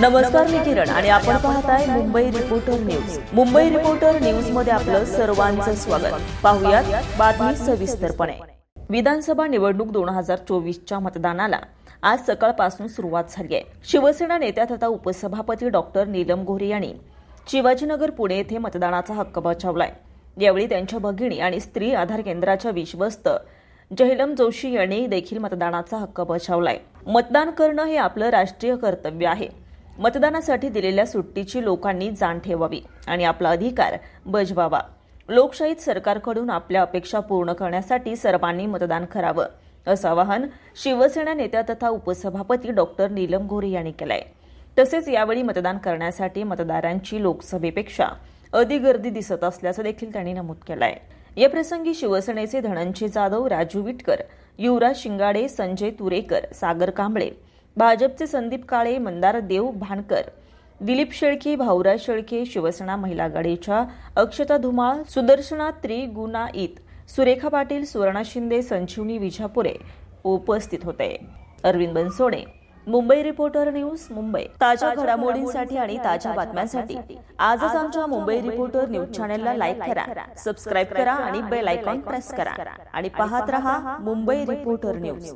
नमस्कार मी किरण आणि आपण पाहताय Mumbai reporter news Mumbai reporter न्यूजमध्ये आपलं सर्वांचं स्वागत. पाहुयात बातमी सविस्तरपणे. विधानसभा निवडणूक दोन हजार चोवीसच्या मतदानाला आज सकाळपासून सुरुवात झाली आहे. शिवसेना नेत्या तथा उपसभापती डॉक्टर नीलम गोरे यांनी शिवाजीनगर पुणे येथे मतदानाचा हक्क बजावलाय. यावेळी त्यांच्या भगिनी आणि स्त्री आधार केंद्राच्या विश्वस्त जहिलम जोशी यांनी देखील मतदानाचा हक्क बजावलाय. मतदान करणं हे आपलं राष्ट्रीय कर्तव्य आहे. मतदानासाठी दिलेल्या सुट्टीची लोकांनी जाण ठेवावी आणि आपला अधिकार बजवावा. लोकशाहीत सरकारकडून आपल्या अपेक्षा पूर्ण करण्यासाठी सर्वांनी मतदान करावं असं आवाहन शिवसेना नेत्या तथा उपसभापती डॉक्टर नीलम गोरे यांनी केलंय. तसेच यावेळी मतदान करण्यासाठी मतदारांची लोकसभेपेक्षा अधिक गर्दी दिसत असल्याचं देखील त्यांनी नमूद केलंय. या प्रसंगी शिवसेनेचे धनंजय जाधव राजू विटकर युवराज शिंगाडे संजय तुरेकर सागर कांबळे भाजपचे संदीप काळे मंदार देव भानकर दिलीप शेळके भाऊराज शेळके शिवसेना महिला आघाडीच्या अक्षता धुमाळ सुदर्शना त्रिगुणाईत सुरेखा पाटील सुवर्णा शिंदे संजीवनी विजापुरे उपस्थित होते. Arvind Bansode Mumbai reporter news Mumbai. ताज्या घडामोडींसाठी आणि ताज्या बातम्यांसाठी आजच आमच्या मुंबई रिपोर्टर न्यूज चॅनलला लाईक करा सबस्क्राईब करा आणि बेल आयकॉन प्रेस करा. आणि पाहत रहा मुंबई रिपोर्टर न्यूज.